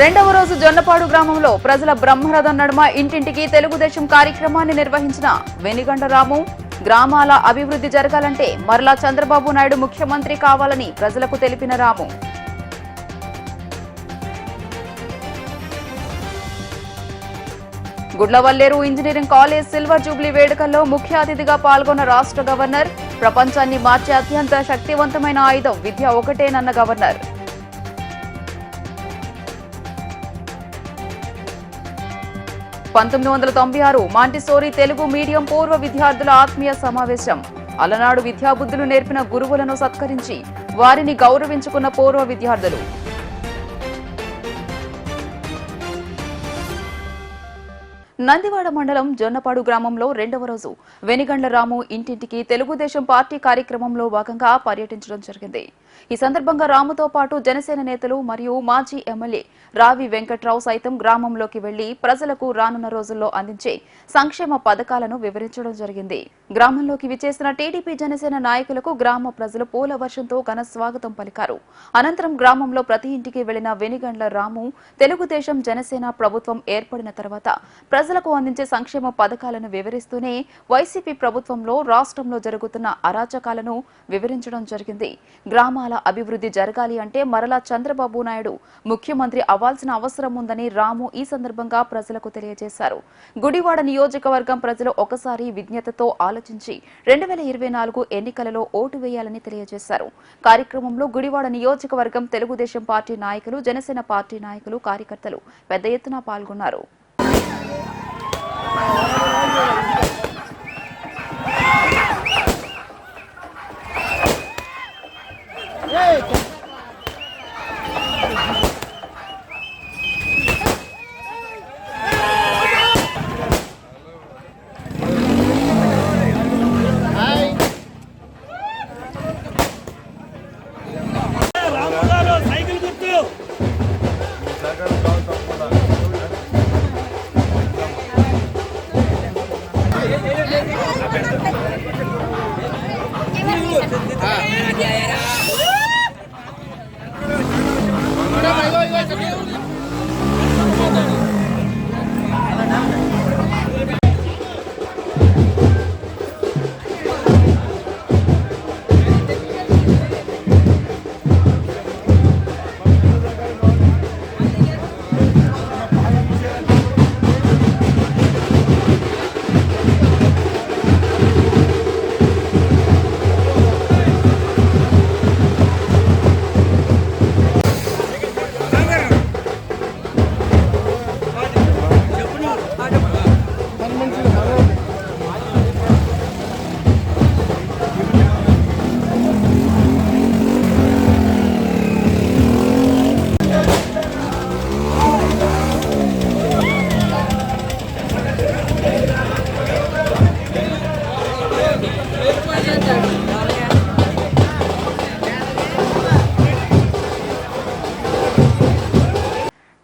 రెండవ రోజు జొన్నపాడు గ్రామంలో ప్రజల బ్రహ్మరథం నడుమ ఇంటింటికి తెలుగుదేశం కార్యక్రమాన్ని నిర్వహించిన వెనిగండరాము గ్రామాల అభివృద్ధి జరగాలంటే మరలా చంద్రబాబు నాయుడు ముఖ్యమంత్రి కావాలని ప్రజలకు తెలిపిన Ramu. Gudlavalleru engineering college silver jubilee వేడుకల్లో ముఖ్య అతిథిగా పాల్గొన్న రాష్ట్ర గవర్నర్ ప్రపంచాన్ని మార్చే అత్యంత శక్తివంతమైన ఆయుధం విద్య ఒకటేనన్న గవర్నర్. పంతొమ్మిది వందల తొంభై ఆరు మాంటిసోరి తెలుగు మీడియం పూర్వ విద్యార్థుల ఆత్మీయ సమావేశం. అలనాడు విద్యాబుద్ధులు నేర్పిన గురువులను సత్కరించి వారిని గౌరవించుకున్న పూర్వ విద్యార్థులు. నందివాడ మండలం జొన్నపాడు గ్రామంలో రెండవ రోజు వెనిగండ్ల రాము ఇంటింటికి తెలుగుదేశం పార్టీ కార్యక్రమంలో భాగంగా పర్యటించడం జరిగింది. ఈ సందర్భంగా రాముతో పాటు జనసేన నేతలు మరియు మాజీ ఎమ్మెల్యే రావి వెంకట్రావు సైతం గ్రామంలోకి వెళ్ళి ప్రజలకు రానున్న రోజుల్లో అందించే సంక్షేమ పథకాలను వివరించడం జరిగింది. గ్రామంలోకి విచ్చేసిన టీడీపీ జనసేన నాయకులకు గ్రామ ప్రజలు పూల వర్షంతో ఘన స్వాగతం పలికారు. అనంతరం గ్రామంలో ప్రతి ఇంటికి వెళ్ళిన వెనిగండ్ల రాము తెలుగుదేశం జనసేన ప్రభుత్వం ఏర్పడిన తర్వాత ప్రజలకు అందించే సంక్షేమ పథకాలను వివరిస్తూనే వైసీపీ ప్రభుత్వంలో రాష్ట్రంలో జరుగుతున్న అరాచకాలను వివరించడం జరిగింది. గ్రామాల అభివృద్ధి జరగాలి అంటే మరలా చంద్రబాబు నాయుడు ముఖ్యమంత్రి అవ్వాల్సిన అవసరం ఉందని రాము ఈ సందర్భంగా ప్రజలకు తెలియజేశారు. గుడివాడ నియోజకవర్గం ప్రజలు ఒకసారి విజ్ఞతతో ఆలోచించి రెండు వేల ఇరవై నాలుగు ఎన్నికలలో ఓటు వేయాలని తెలియజేశారు. కార్యక్రమంలో గుడివాడ నియోజకవర్గం తెలుగుదేశం పార్టీ నాయకులు జనసేన పార్టీ నాయకులు కార్యకర్తలు పెద్ద ఎత్తున పాల్గొన్నారు.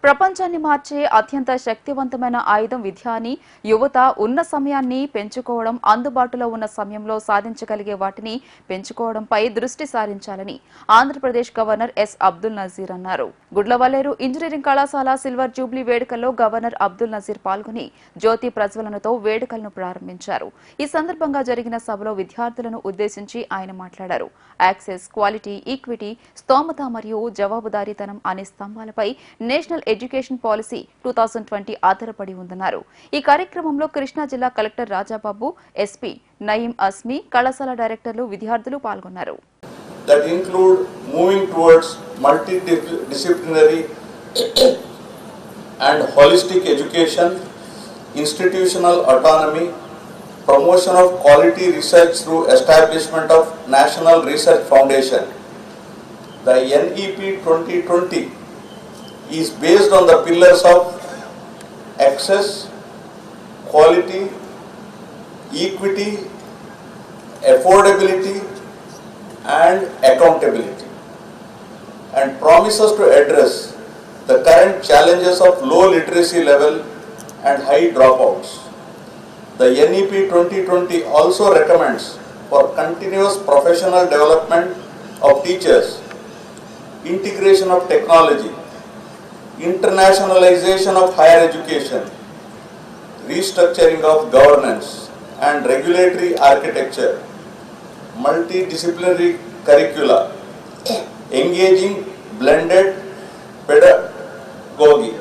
ప్రపంచాన్ని మార్చే అత్యంత శక్తివంతమైన ఆయుధం విద్య అని యువత ఉన్న సమయాన్ని పెంచుకోవడం అందుబాటులో ఉన్న సమయంలో సాధించగలిగే వాటిని పెంచుకోవడంపై దృష్టి సారించాలని ఆంధ్రప్రదేశ్ గవర్నర్ ఎస్. అబ్దుల్ నజీర్ అన్నారు. గుడ్లవల్లేరు ఇంజనీరింగ్ కళాశాల సిల్వర్ జూబ్లీ వేడుకల్లో గవర్నర్ అబ్దుల్ నజీర్ పాల్గొని జ్యోతి ప్రజ్వలనతో వేడుకలను ప్రారంభించారు. ఈ సందర్భంగా జరిగిన సభలో విద్యార్థులను ఉద్దేశించి ఆయన మాట్లాడారు. యాక్సెస్ క్వాలిటీ ఈక్విటీ స్తోమత మరియు జవాబుదారీతనం అనే స్తంభాలపై national education policy two thousand twenty ఆధారపడి ఉందన్నారు ఈ కార్యక్రమంలో కృష్ణా జిల్లా కలెక్టర్ రాజాబాబు ఎస్పీ నయీం అస్మి కళాశాల డైరెక్టర్లు విద్యార్థులు పాల్గొన్నారు that include moving towards multidisciplinary and holistic education, institutional autonomy, promotion of quality research through establishment of National Research Foundation. The NEP 2020 is based on the pillars of access, quality, equity, affordability, and accountability, and promises to address the current challenges of low literacy level and high dropouts. The NEP 2020 also recommends for continuous professional development of teachers, integration of technology, internationalization of higher education, restructuring of governance and regulatory architecture, multidisciplinary curricula, engaging blended pedagogy,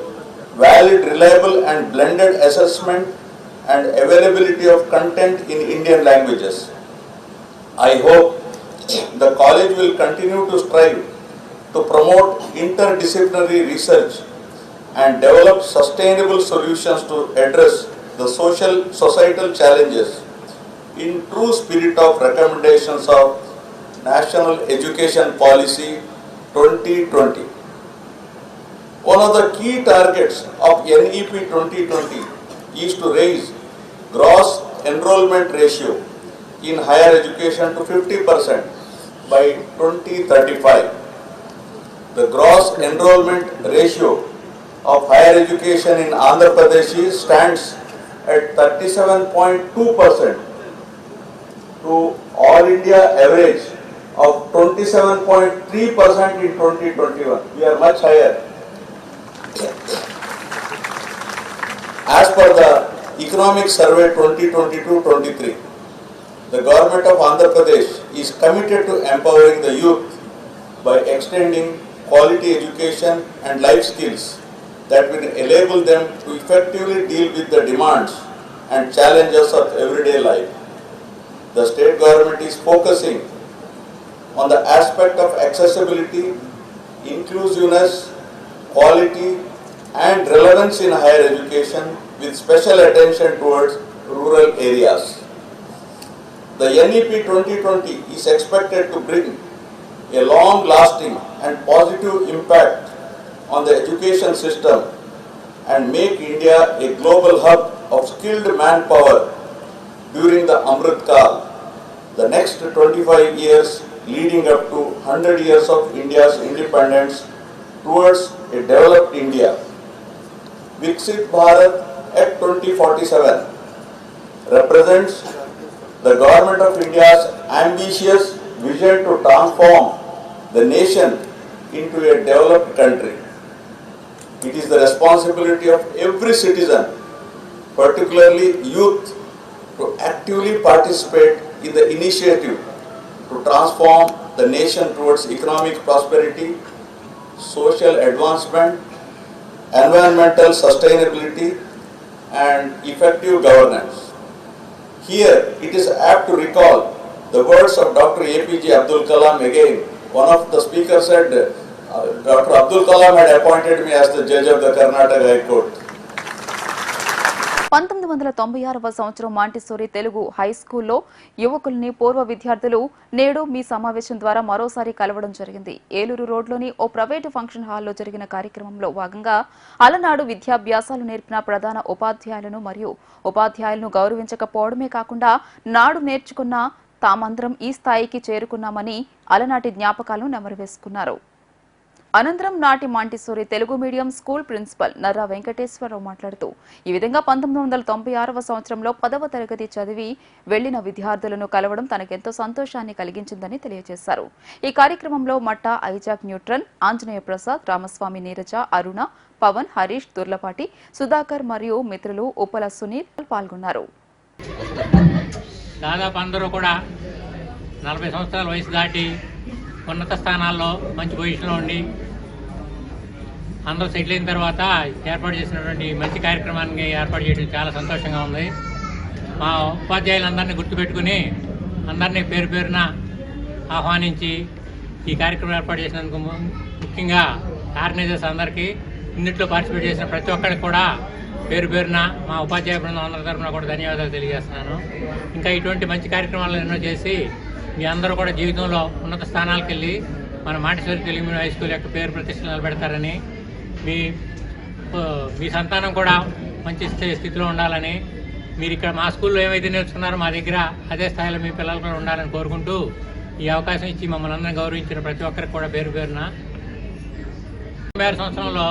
valid, reliable and blended assessment and availability of content in Indian languages. I hope the college will continue to strive to promote interdisciplinary research and develop sustainable solutions to address the social societal challenges in true spirit of recommendations of National Education Policy 2020. One of the key targets of NEP 2020 is to raise gross enrollment ratio in higher education to 50% by 2035. The gross enrollment ratio of higher education in Andhra Pradesh stands at 37.2% to all India average of 27.3% in 2021. We are much higher. As per the Economic Survey 2022-23, the government of Andhra Pradesh is committed to empowering the youth by extending quality education and life skills that will enable them to effectively deal with the demands and challenges of everyday life. The state government is focusing on the aspect of accessibility, inclusiveness, quality and relevance in higher education with special attention towards rural areas. The NEP 2020 is expected to bring a long-lasting and positive impact on the education system and make India a global hub of skilled manpower during the Amrit Kal, the next 25 years leading up to 100 years of India's independence towards a developed India. Viksit Bharat at 2047 represents the government of India's ambitious vision to transform the nation into a developed country. It is the responsibility of every citizen, particularly youth, to actively participate in the initiative to transform the nation towards economic prosperity, social advancement, environmental sustainability, and effective governance. Here, it is apt to recall the words of Dr. APJ Abdul Kalam again. One of the speakers said, Dr. Abdul Kalam had appointed me as the judge of the Karnataka High Court. పంతొమ్మిది వందల తొంభై ఆరవ సంవత్సరం Montessori Telugu high స్కూల్లో యువకుల్ని పూర్వ విద్యార్థులు నేడు మీ సమావేశం ద్వారా మరోసారి కలవడం జరిగింది ఏలూరు రోడ్లోని ఓ ప్రైవేటు ఫంక్షన్ హాల్లో జరిగిన కార్యక్రమంలో భాగంగా అలనాడు విద్యాభ్యాసాలు నేర్పిన ప్రధాన ఉపాధ్యాయులను మరియు ఉపాధ్యాయులను గౌరవించకపోవడమే కాకుండా నాడు నేర్చుకున్న తామందరం ఈ స్థాయికి చేరుకున్నామని అలనాటి జ్ఞాపకాలను నెమరువేసుకున్నారు అనంతరం నాటి Montessori Telugu medium school principal Narra Venkateswara Rao మాట్లాడుతూ ఈ విధంగా పంతొమ్మిది వందల తొంభై ఆరవ సంవత్సరంలో పదవ తరగతి చదివి వెళ్ళిన విద్యార్థులను కలవడం తనకెంతో సంతోషాన్ని కలిగించిందని తెలియజేశారు. ఈ కార్యక్రమంలో మట్ట ఐజాక్ న్యూట్రన్ ఆంజనేయ ప్రసాద్ రామస్వామి నీరజ అరుణ పవన్ హరీష్ దుర్లపాటి సుధాకర్ మరియు మిత్రులు ఉపల సునీల్ పాల్గొన్నారు. దాదాపు అందరూ కూడా నలభై సంవత్సరాల వయసు దాటి ఉన్నత స్థానాల్లో మంచి పొజిషన్లో ఉండి అందరూ సెటిల్ అయిన తర్వాత ఏర్పాటు చేసినటువంటి మంచి కార్యక్రమానికి ఏర్పాటు చేయడం చాలా సంతోషంగా ఉంది. మా ఉపాధ్యాయులందరినీ గుర్తుపెట్టుకుని అందరినీ పేరు పేరున ఆహ్వానించి ఈ కార్యక్రమం ఏర్పాటు చేసినందుకు ముఖ్యంగా ఆర్గనైజర్స్ అందరికీ ఇన్నిట్లో పార్టిసిపేట్ చేసిన ప్రతి ఒక్కరికి కూడా పేరు పేరున మా ఉపాధ్యాయ బృందం అందరి తరఫున కూడా ధన్యవాదాలు తెలియజేస్తున్నాను. ఇంకా ఇటువంటి మంచి కార్యక్రమాలు ఎన్నో చేసి మీ అందరూ కూడా జీవితంలో ఉన్నత స్థానాలకు వెళ్ళి మన Mateshwari Telugu medium high school యొక్క పేరు ప్రతిష్టలు నిలబెడతారని మీ మీ సంతానం కూడా మంచి స్థితిలో ఉండాలని మీరు ఇక్కడ మా స్కూల్లో ఏమైతే నేర్చుకున్నారో మా దగ్గర అదే స్థాయిలో మీ పిల్లలు కూడా ఉండాలని కోరుకుంటూ ఈ అవకాశం ఇచ్చి మమ్మల్ని అందరం గౌరవించిన ప్రతి ఒక్కరికి కూడా పేరు పేరున. వేల సంవత్సరంలో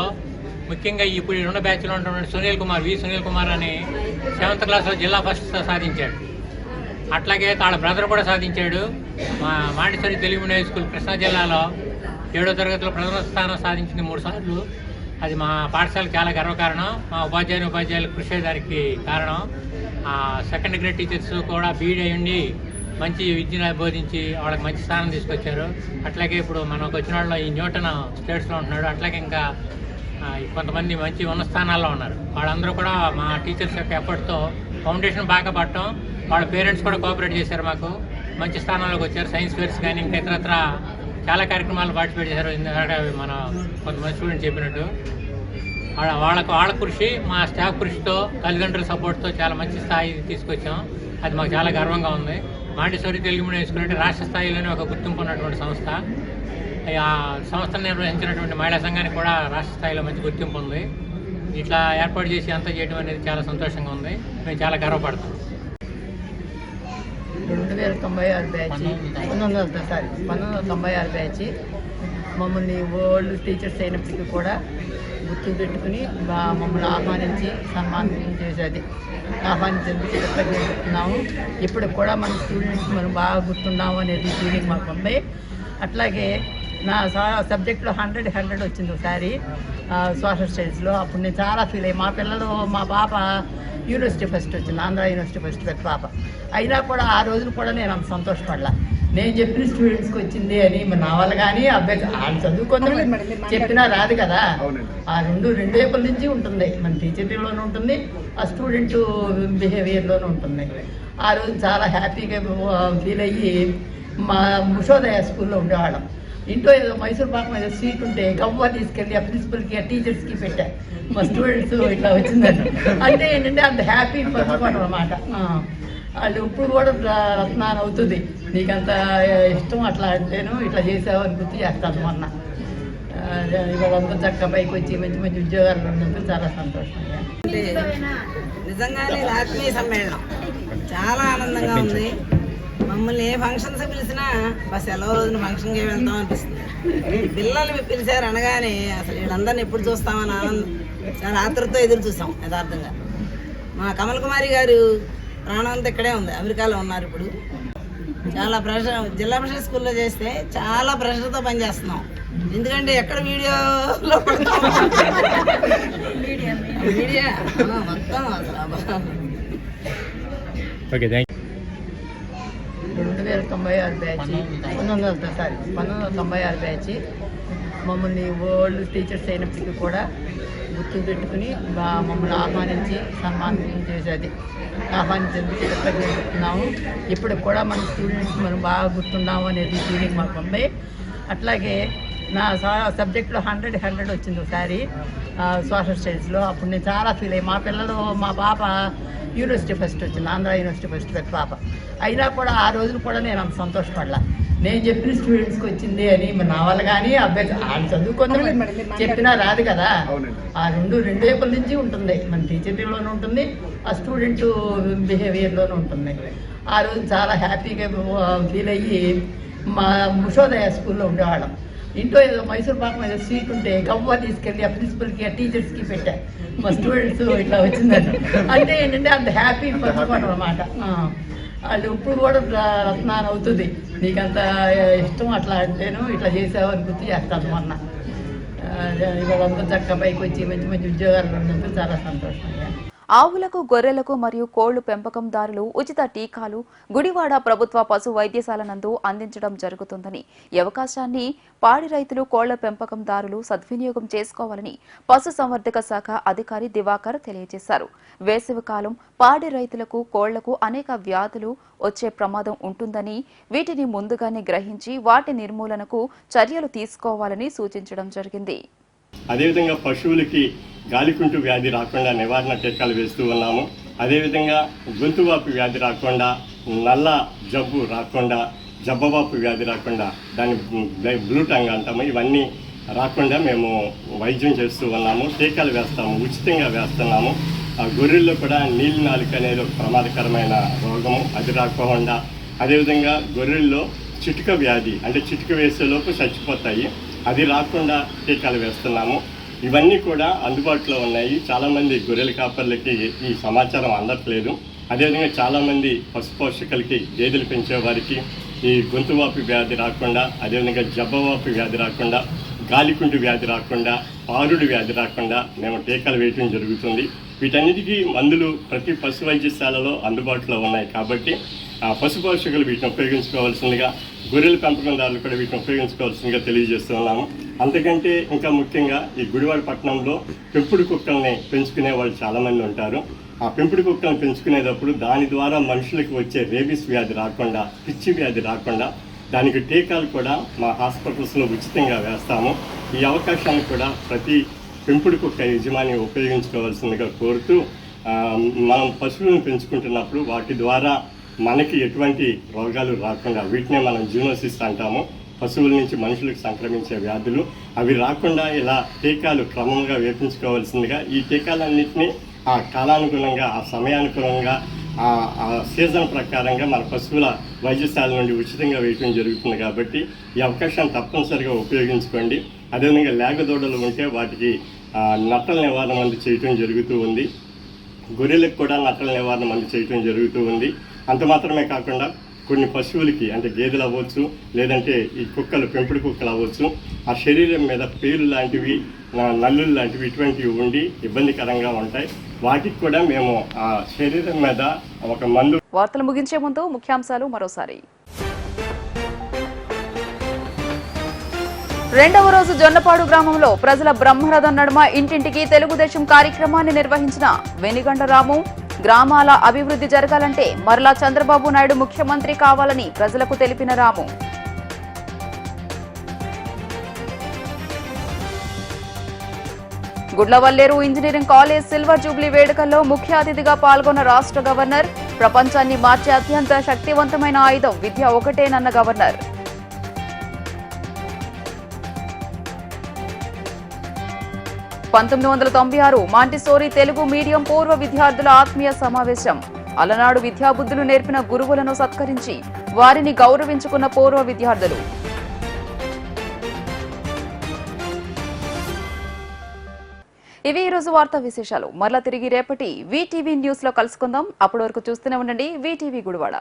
ముఖ్యంగా ఇప్పుడు రెండు బ్యాచ్లో ఉన్నటువంటి సునీల్ కుమార్ వి సునీల్ కుమార్ అని సెవెంత్ క్లాస్లో జిల్లా ఫస్ట్ సాధించాడు. అట్లాగే వాళ్ళ బ్రదర్ కూడా సాధించాడు. మా మాండేశ్వరి తెలుగు మీడియం స్కూల్ కృష్ణా జిల్లాలో ఏడో తరగతిలో ప్రథమ స్థానం సాధించింది మూడు సార్లు. అది మా పాఠశాలకు చాలా గర్వకారణం. మా ఉపాధ్యాయుని ఉపాధ్యాయులు కృషి దానికి కారణం సెకండ్ గ్రేడ్ టీచర్స్ కూడా బీఈడి అయ్యండి మంచి విద్యను బోధించి వాళ్ళకి మంచి స్థానం తీసుకొచ్చారు. అట్లాగే ఇప్పుడు మనకు వచ్చిన వాళ్ళు ఈ న్యూటన్ స్టేట్స్లో ఉంటున్నాడు. అట్లాగే ఇంకా కొంతమంది మంచి ఉన్న స్థానాల్లో ఉన్నారు. వాళ్ళందరూ కూడా మా టీచర్స్ యొక్క ఎఫర్ట్తో ఫౌండేషన్ బాగా పడటం వాళ్ళ పేరెంట్స్ కూడా కోఆపరేట్ చేశారు మాకు. మంచి స్థానాలకు వచ్చారు. సైన్స్ ఫేర్స్ కానీ ఇంకా ఇతరత్ర చాలా కార్యక్రమాలు పార్టిసిపేట్ చేశారు. ఇందాక మన కొంతమంది స్టూడెంట్స్ చెప్పినట్టు. వాళ్ళ వాళ్ళకు వాళ్ళ కృషి మా స్టాఫ్ కృషితో తల్లిదండ్రుల సపోర్ట్తో చాలా మంచి స్థాయి తీసుకొచ్చాం. అది మాకు చాలా గర్వంగా ఉంది. మాంటేశ్వరి తెలుగు మీడియం స్కూల్ అంటే రాష్ట్ర స్థాయిలోనే ఒక గుర్తింపు ఉన్నటువంటి సంస్థ. ఆ సంస్థను నిర్వహించినటువంటి మహిళా సంఘానికి కూడా రాష్ట్ర స్థాయిలో మంచి గుర్తింపు ఉంది. ఇట్లా ఏర్పాటు చేసి అంతా చేయడం అనేది చాలా సంతోషంగా ఉంది. మేము చాలా గర్వపడతాం. రెండు వేల తొంభై ఆరు బ్యాచ్. పంతొమ్మిది వందల సారీ పంతొమ్మిది వందల తొంభై ఆరు బ్యాచ్. మమ్మల్ని ఓల్డ్ టీచర్స్ అయినప్పటికీ కూడా గుర్తు పెట్టుకుని మమ్మల్ని ఆహ్వానించి సన్మానం చేసేది. ఆహ్వానించేందుకు కృతజ్ఞతలు చెప్తున్నాము ఇప్పుడు కూడా మన స్టూడెంట్స్ మనం బాగా గుర్తున్నాము అనేది ఫీలింగ్ మాకు ఉంది. అట్లాగే నా సబ్జెక్ట్లో హండ్రెడ్ హండ్రెడ్ వచ్చింది ఒకసారి సోషల్ స్టడీస్లో అప్పుడు నేను చాలా ఫీల్ అయ్యి మా పిల్లలు మా పాప యూనివర్సిటీ ఫస్ట్ వచ్చింది ఆంధ్ర యూనివర్సిటీ ఫస్ట్ పెద్ద పాప. అయినా కూడా ఆ రోజులు కూడా నేను అంత సంతోషపడలా. నేను చెప్పిన స్టూడెంట్స్కి వచ్చింది అని నా వల్ల కానీ అబ్బాయి వాళ్ళు చదువుకొని చెప్పినా రాదు కదా. ఆ రెండు రెండు వైపుల నుంచి ఉంటుంది. మన టీచర్లోనే ఉంటుంది ఆ స్టూడెంట్ బిహేవియర్లోనే ఉంటుంది. ఆ రోజు చాలా హ్యాపీగా ఫీల్ అయ్యి మా ముషోదయ స్కూల్లో ఉండేవాళ్ళం. ఇంట్లో ఏదో మైసూర్ పాకం ఏదో స్వీట్ ఉంటే గవ్వ తీసుకెళ్ళి ఆ ప్రిన్సిపల్కి ఆ టీచర్స్కి పెట్టా. మా స్టూడెంట్స్ ఇట్లా వచ్చిందని అంటే ఏంటంటే అంత హ్యాపీ పంచుకోవడం అనమాట వాళ్ళు ఇప్పుడు కూడా రత్నాన్ని అవుతుంది. నీకంత ఇష్టం అట్లా అంటేను ఇట్లా చేసావు అని గుర్తు చేస్తాను మొన్న. ఆ, ఇవాళంతా చక్కగా పైకి వచ్చి మంచి మంచి ఉద్యోగాలు ఉన్నందుకు చాలా సంతోషం నిజంగానే ఆత్మీయ సమ్మేళనం. చాలా ఆనందంగా ఉంది. మమ్మల్ని ఏ ఫంక్షన్స్ పిలిచినా బస్ సెలవు రోజున ఫంక్షన్కి వెళ్తాం అనిపిస్తుంది. పిల్లలు పిలిచారు అనగానే అసలు వీళ్ళందరిని ఎప్పుడు చూస్తామని ఆనందం. చాలా ఆతృతతో ఎదురు చూసాం యథార్థంగా. మా కమల్ కుమారి గారు ప్రాణం అంతా ఇక్కడే ఉంది. అమెరికాలో ఉన్నారు ఇప్పుడు. చాలా ప్రెషర్ జిల్లా పరిషత్ స్కూల్లో చేస్తే చాలా ప్రెషర్తో పనిచేస్తున్నాం ఎందుకంటే ఎక్కడ వీడియోలో మీడియా మొత్తం. ఓకే థ్యాంక్ రెండు వేల తొంభై ఆరు బ్యాచ్ పంతొమ్మిది వందల సారీ పంతొమ్మిది వందల తొంభై ఆరు బ్యాచ్ మమ్మల్ని ఓల్డ్ టీచర్స్ అయినప్పటికీ కూడా గుర్తు పెట్టుకుని మమ్మల్ని ఆహ్వానించి సన్మానం చేసేది. ఆహ్వానించేందుకు కృతజ్ఞతలు ఇప్పుడు కూడా మన స్టూడెంట్స్ మనం బాగా గుర్తున్నాము అనేది ఫీలింగ్ మాకు ఉంది. అట్లాగే నా సబ్జెక్ట్లో హండ్రెడ్ హండ్రెడ్ వచ్చింది ఒకసారి సోషల్ స్టడీస్లో అప్పుడు నేను చాలా ఫీల్ అయ్యి మా పిల్లలు మా పాప యూనివర్సిటీ ఫస్ట్ వచ్చింది ఆంధ్ర యూనివర్సిటీ ఫస్ట్ పెద్ద పాప. అయినా కూడా ఆ రోజులు కూడా నేను అంత సంతోషపడలా. నేను చెప్పిన స్టూడెంట్స్కి వచ్చింది అని నా వల్ల కానీ అబ్బాయి వాళ్ళు చదువుకొని చెప్పినా రాదు కదా. ఆ రెండు రెండు వైపుల నుంచి ఉంటుంది. మన టీచర్లోనే ఉంటుంది ఆ స్టూడెంట్ బిహేవియర్లోనే ఉంటుంది. ఆ రోజు చాలా హ్యాపీగా ఫీల్ అయ్యి మా ముషోదయ స్కూల్లో ఉండేవాళ్ళం. ఇంట్లో ఏదో మైసూర్ పాకం ఏదో స్వీట్ ఉంటే గవ్వ తీసుకెళ్ళి ఆ ప్రిన్సిపల్కి ఆ టీచర్స్కి పెట్టా. మా స్టూడెంట్స్ ఇట్లా వచ్చిందని అంటే ఏంటంటే అంత హ్యాపీ పంచుకోవడం అనమాట వాళ్ళు ఇప్పుడు కూడా ర- రత్నాన్ని అవుతుంది. నీకంత ఇష్టం అట్లా అంటేను ఇట్లా చేసావు అని గుర్తు చేస్తాను మొన్న. ఆ, ఇవాళంతా చక్కగా పైకి వచ్చి మంచి మంచి ఉద్యోగాలు ఉన్నందుకు చాలా సంతోషంగా ఆవులకు గొర్రెలకు మరియు కోళ్ళు పెంపకందారులు ఉచిత టీకాలు గుడివాడ ప్రభుత్వ పశు వైద్యశాల నందు అందించడం జరుగుతుందని ఈ అవకాశాన్ని పాడి రైతులు కోళ్ళ పెంపకందారులు సద్వినియోగం చేసుకోవాలని పశు సంవర్ధక శాఖ అధికారి దివాకర్ తెలియజేశారు. వేసవికాలం పాడి రైతులకు కోళ్ళకు అనేక వ్యాధులు వచ్చే ప్రమాదం ఉంటుందని వీటిని ముందుగానే గ్రహించి వాటి నిర్మూలనకు చర్యలు తీసుకోవాలని సూచించడం జరిగింది. అదేవిధంగా పశువులకి గాలికుంటు వ్యాధి రాకుండా నివారణ టీకాలు వేస్తూ ఉన్నాము. అదేవిధంగా గొంతువాపు వ్యాధి రాకుండా నల్ల జబ్బు రాకుండా జబ్బవాపు వ్యాధి రాకుండా దాన్ని బ్లూ టంగ్ అంటాము. ఇవన్నీ రాకుండా మేము వైద్యం చేస్తూ ఉన్నాము. టీకాలు వేస్తాము ఉచితంగా వేస్తున్నాము. ఆ గొర్రెల్లో కూడా నీళ్ళు నాలుక అనేది ఒక ప్రమాదకరమైన రోగము. అది రాకుండా అదేవిధంగా గొర్రెల్లో చిటుక వ్యాధి అంటే చిటుక వేసేలోపు చచ్చిపోతాయి. అది రాకుండా టీకాలు వేస్తున్నాము. ఇవన్నీ కూడా అందుబాటులో ఉన్నాయి. చాలామంది గొర్రెల కాపర్లకి ఈ సమాచారం అందట్లేదు. అదేవిధంగా చాలామంది పశు పోషకులకి గేదెలు పెంచే వారికి ఈ గొంతువాపి వ్యాధి రాకుండా అదేవిధంగా జబ్బవాపు వ్యాధి రాకుండా గాలికుంటు వ్యాధి రాకుండా పారుడు వ్యాధి రాకుండా మేము టీకాలు వేయటం జరుగుతుంది. వీటన్నిటికీ మందులు ప్రతి పశు వైద్యశాలలో అందుబాటులో ఉన్నాయి కాబట్టి ఆ పశు పోషకులు వీటిని ఉపయోగించుకోవాల్సిందిగా గొర్రెల పెంపకందారులు కూడా వీటిని ఉపయోగించుకోవాల్సిందిగా తెలియజేస్తున్నాము. అంతకంటే ఇంకా ముఖ్యంగా ఈ గుడివాడ పట్టణంలో పెంపుడు కుక్కల్ని పెంచుకునే వాళ్ళు చాలామంది ఉంటారు. ఆ పెంపుడు కుక్కలను పెంచుకునేటప్పుడు దాని ద్వారా మనుషులకు వచ్చే రేబీస్ వ్యాధి రాకుండా పిచ్చి వ్యాధి రాకుండా దానికి టీకాలు కూడా మా హాస్పిటల్స్లో ఉచితంగా వేస్తాము. ఈ అవకాశాన్ని కూడా ప్రతి పెంపుడు కుక్క యజమాని ఉపయోగించుకోవాల్సిందిగా కోరుతూ మనం పశువులను పెంచుకుంటున్నప్పుడు వాటి ద్వారా మనకి ఎటువంటి రోగాలు రాకుండా వీటినే మనం జూనోసిస్ అంటాము. పశువుల నుంచి మనుషులకు సంక్రమించే వ్యాధులు. అవి రాకుండా ఇలా టీకాలు క్రమంగా వేపించుకోవాల్సిందిగా ఈ టీకాలన్నింటినీ ఆ కాలానుగుణంగా ఆ సమయానుగుణంగా ఆ సీజన్ ప్రకారంగా మన పశువుల వైద్యశాల నుండి ఉచితంగా వేయటం జరుగుతుంది కాబట్టి ఈ అవకాశాన్ని తప్పనిసరిగా ఉపయోగించుకోండి. అదేవిధంగా లేగదూడలు ఉంటే వాటికి నట్టల నివారణ మందు చేయటం జరుగుతూ ఉంది. గొర్రెలకు కూడా నట్టల నివారణ మందు చేయటం జరుగుతూ ఉంది. అంత మాత్రమే కాకుండా కొన్ని పశువులకి అంటే గేదెలు అవ్వచ్చు లేదంటే ఈ కుక్కలు పెంపుడు కుక్కలు అవ్వచ్చు ఆ శరీరం మీద పేలు లాంటివి నల్లులు లాంటివి ఇటువంటివి ఉండి ఇబ్బందికరంగా ఉంటాయి. వాటికి కూడా మేము ఆ శరీరం మీద ఒక మందు వార్తలు ముగించే ముందు ముఖ్యాంశాలు మరోసారి. రెండవ రోజు జొన్నపాడు గ్రామంలో ప్రజల బ్రహ్మరథం నడుమ ఇంటింటికి తెలుగుదేశం కార్యక్రమాన్ని నిర్వహించిన వెనిగండరాము గ్రామాల అభివృద్ధి జరగాలంటే మరలా చంద్రబాబు నాయుడు ముఖ్యమంత్రి కావాలని ప్రజలకు తెలిపిన Ramu. Gudlavalleru engineering college silver jubilee వేడుకల్లో ముఖ్య అతిథిగా పాల్గొన్న రాష్ట్ర గవర్నర్ ప్రపంచాన్ని మార్చే అత్యంత శక్తివంతమైన ఆయుధం విద్య ఒకటేనన్న గవర్నర్. పంతొమ్మిది వందల తొంభై ఆరు మాంటిసోరీ తెలుగు మీడియం పూర్వ విద్యార్థుల ఆత్మీయ సమావేశం. అలనాడు విద్యాబుద్ధులు నేర్పిన గురువులను సత్కరించి వారిని గౌరవించుకున్న పూర్వ విద్యార్థులు. ఇవి ఈరోజు రోజు వార్తా విశేషాలు. మరలా తిరిగి రేపటి వీటీవీ న్యూస్లో కలుసుకుందాం. అప్పటి వరకు చూస్తూనే ఉండండి. వీటీవీ గుడివాడ.